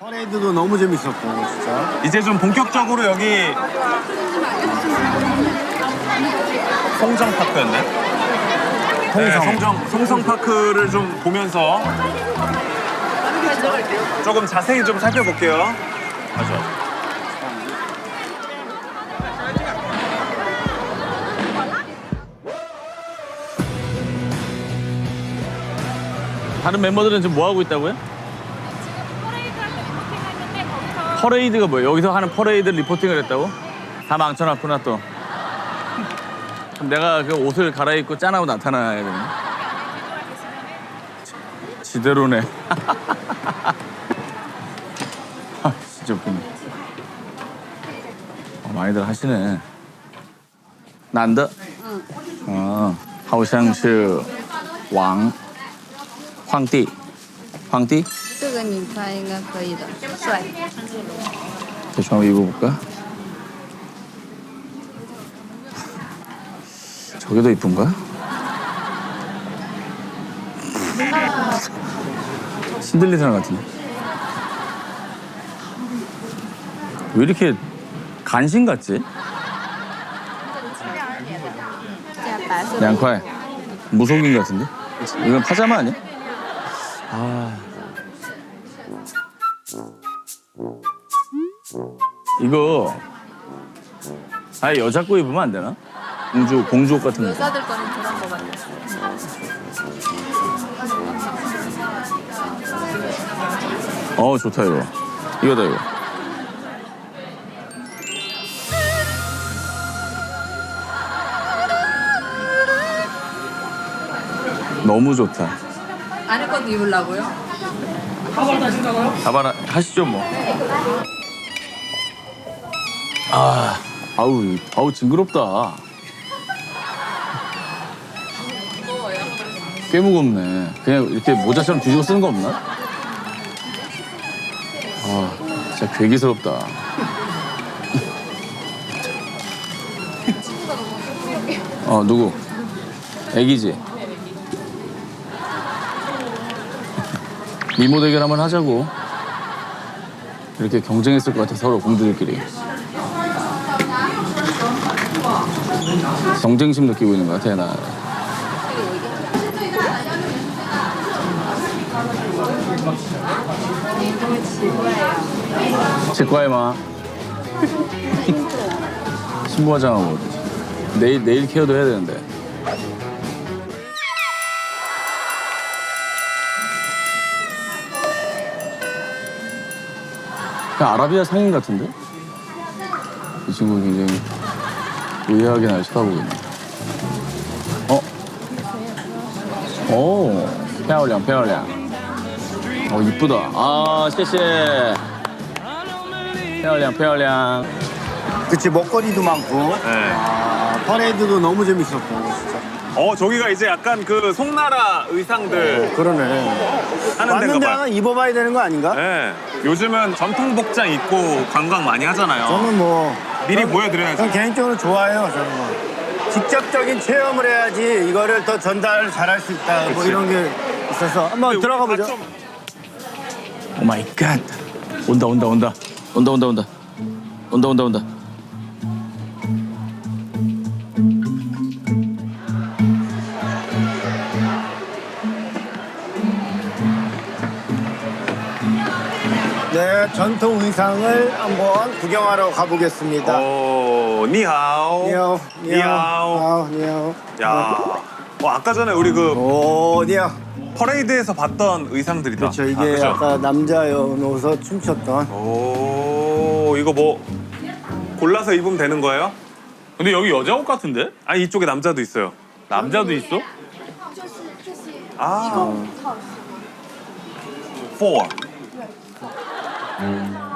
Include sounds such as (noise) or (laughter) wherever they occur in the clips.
퍼레이드도 너무 재밌었고 진짜. 이제 좀 본격적으로 여기 송정파크였네. 네, 송정 송성파크를 좀 보면서 조금 자세히 좀 살펴볼게요. 맞아. 다른 멤버들은 지금 뭐 하고 있다고요? 퍼레이드할 때 리포팅했는데 거기서 퍼레이드가 뭐예요? 여기서 하는 퍼레이드 리포팅을 했다고? 다 망쳐놨구나 또. 그럼 내가 그 옷을 갈아입고 짠하고 나타나야 되네. 지- 지대로네. (laughs) 아, 진짜 웃기네. 어, 많이들 하시네. 난다. 어, 하우샹스 왕, 황띠, 황띠. 这个你穿应该可以的，帅。 대충 한번 입어볼까? 저게 더 이쁜가? 신들린 사람 같은데. 왜 이렇게 간신 같지? 这样白色的。 양块무속인 같은데? 이건 파자마 아니야? 아 이거 아예 여자 거 입으면 안 되나? 공주 공주 옷 같은 거. 여자들 거는 그런 거 같아. 어 좋다 이거. 이거다 이거. 너무 좋다. 안에 것도 입으려고요? 가봐라 하시죠 뭐. 아, 아우, 이- 아우 징그럽다. 꽤 무겁네. 그냥 이렇게 모자처럼 뒤집어 쓰는 거 없나? 아, 진짜 괴기스럽다. 어, 누구? 애기지? 미모 대결 한번 하자고. 이렇게 경쟁했을 것 같아 서로 공주들끼리. 경쟁심 느끼고 있는 것 같아 나. 치과에 마. 신부 화장하고 내일 내일 케어도 해야 되는데. 아라비아 상인 같은데? 이 친구 굉장히 의아하게 날 쳐다보고 있네. 어? 오, 漂亮,漂亮. 어, 이쁘다. 아, 谢谢.漂亮,漂亮. 그치 먹거리도 많고. 네. 아, 퍼레이드도 너무 재밌었고 진짜. 어 저기가 이제 약간 그 송나라 의상들 그러네. 하는 왔는데 데가 봐. 하나 입어봐야 되는 거 아닌가? 네. 요즘은 전통 복장 입고 관광 많이 하잖아요. 저는 뭐 미리 전- 보여드려야죠. 전 개인적으로 좋아해요. 저는 뭐. 직접적인 체험을 해야지 이거를 더 전달을 잘할 수 있다. 뭐 그치. 이런 게 있어서 한번 들어가 보죠. 오 마이 갓. 온다, 온다, 온다. 온다, 온다, 온다. 온다, 온다, 온다. 네, 전통 의상을 한번 구경하러 가보겠습니다. 오, 니하오. 니하오, 니하오. 니하오, 니하오. 야. 어, 아까 전에 우리 그 오, 니하오. 퍼레이드에서 봤던 의상들이다. 그렇죠. 이게 아, 그죠? 아까 남자 연호서 춤췄던. 오, 이거 뭐 골라서 입으면 되는 거예요? 근데 여기 여자 옷 같은데? 아니 이쪽에 남자도 있어요. 남자도 있어? 아. four.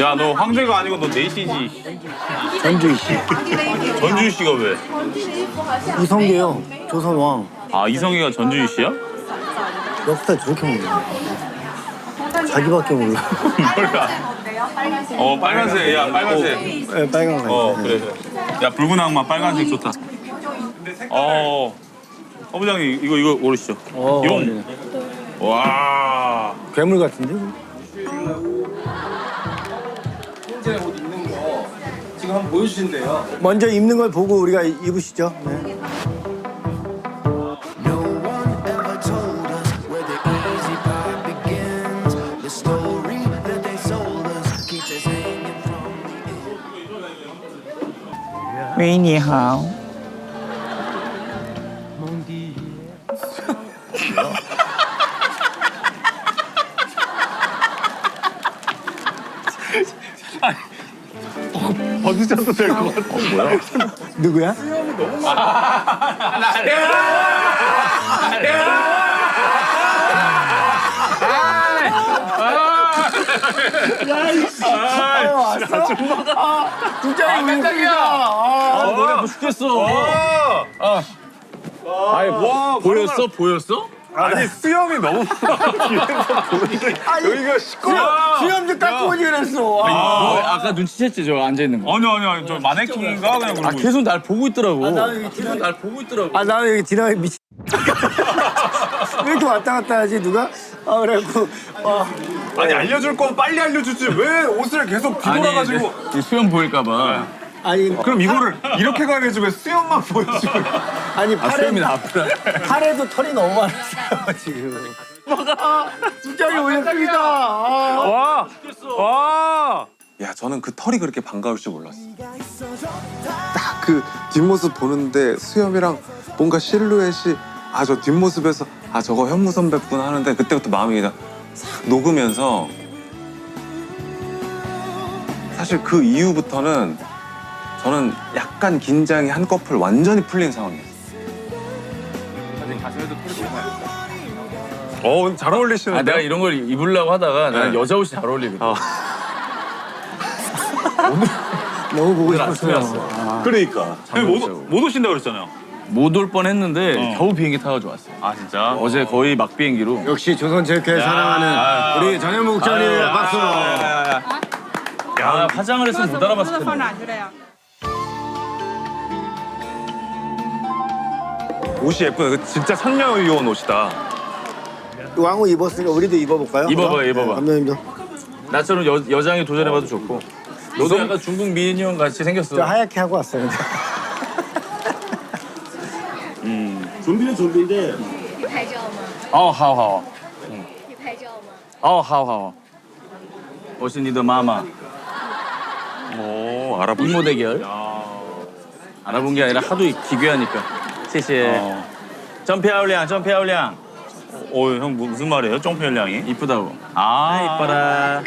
야 너 황제가 아니고 너 네이시지. 전주희 씨. 전주희 씨가 왜? 이성계요. 조선 왕. 아 이성희가 전주희 씨야? 역사 저렇게 몰라. 자기밖에 몰라. 몰라. 어 빨간색 야 빨간색. 네, 빨간 거. 어 그래 그래. 야 붉은 악마 빨간색 좋다. 어. 어부장님 이거 이거 고르시죠. 어, 용. 와. 괴물 같은데? 지금 한번 보여주신대요. 먼저 입는 걸 보고 우리가 입으시죠. 네. No one ever told us where the easy part begins. The story that they sold us keeps us hanging from the end. 喂，你好。 벗으셔도 될 것 같아. 누구야? 진짜 깜짝이야. 아, 노래 죽겠어. 아. 아이, 보였어? 보였어? 아니 수염이 너무 (laughs) 뒤에서 보는데 여기가 시끄러. 수염도 깎고 오지 그랬어. 아, 너 아까 눈치챘지, 저 앉아 있는 거? 아니, 아니, 아니. 저 마네킹인가? 그냥 그러고. 아, 계속 날 보고 있더라고. 나는 계속 날 보고 있더라고. 아 나는 여기 지나가 미친. 왜 (laughs) 이렇게 왔다 갔다 하지 누가? 아 그래갖고 아, 아니 알려줄 건 빨리 알려주지 왜 옷을 계속 뒤돌아가지고 아니, 이 수염 보일까 봐. 아니 그럼 이거를 이렇게 가야지 왜 수염만 보여주고 아니 아, 수염이 팔에 나쁘다. 팔에도 털이 너무 많았어요 지금. 진짜 이거 올렸습니다. 아. 와! 와! 야 저는 그 털이 그렇게 반가울 줄 몰랐어 딱그 뒷모습 보는데 수염이랑 뭔가 실루엣이 아 저 뒷모습에서 아 저거 현무 선배구나 하는데 그때부터 마음이 그냥 싹 녹으면서 사실 그 이후부터는 저는 약간 긴장이 한꺼풀 완전히 풀린 상황이었어요 어, 잘 어울리시는데? 아, 내가 이런 걸 입으려고 하다가 나는 네. 여자 옷이 잘 어울리거든. 어. (laughs) 너무 보고 오늘 아침에 싶었어요. 왔어. 그러니까. 못, 못 오신다 그랬잖아요. 못 올 뻔했는데 겨우 비행기 타가지고 왔어요. 아 진짜? 어제 거의 막 비행기로. 역시 조선체육회 사랑하는 우리 전현무 국장님 박수. 야 화장을 했으면 못 알아봤을 텐데. 옷이 예쁘다. 그 진짜 선녀의원 옷이다. 왕후 입었으니까 우리도 입어볼까요? 입어봐요, 그럼? 입어봐. 네, 감독님도. 나처럼 여, 여장에 도전해봐도 좋고. 너도 약간 중국 미인형 같이 생겼어. 저 하얗게 하고 왔어요. 근데. (laughs) 좀비는 좀비인데 你拍照吗？ 어, 하오 하오. 你拍照吗？ 어, 하오 하오. 오신이더 마마. 오, 알아보시 이모 대결. 알아본 게 아니라 하도 기괴하니까. 谢谢. 점피아울량, 점피아울량. 어, 형 무슨 말이에요? 점피아울량이? 이쁘다고. 아, 이뻐라.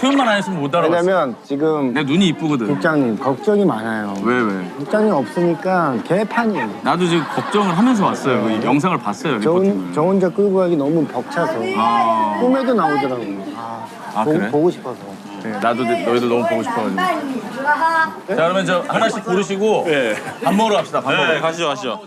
수염만 안 했으면 못 알아봤어. 왜냐면 지금 내 눈이 이쁘거든. 국장님 걱정이 많아요. 왜 왜? 국장님 없으니까 개판이에요. 나도 지금 걱정을 하면서 왔어요. 그 영상을 봤어요. 저, 혼, 리포팅을. 저 혼자 끌고 가기 너무 벅차서 아, 꿈에도 나오더라고. 아, 아 보, 그래? 보고 싶어서. 네, 나도 내- 너희들 너무 보고 싶어가지고. 자 그러면 저 하나씩 고르시고 밥 먹으러 갑시다. 밥 먹으러. 가시죠, 가시죠.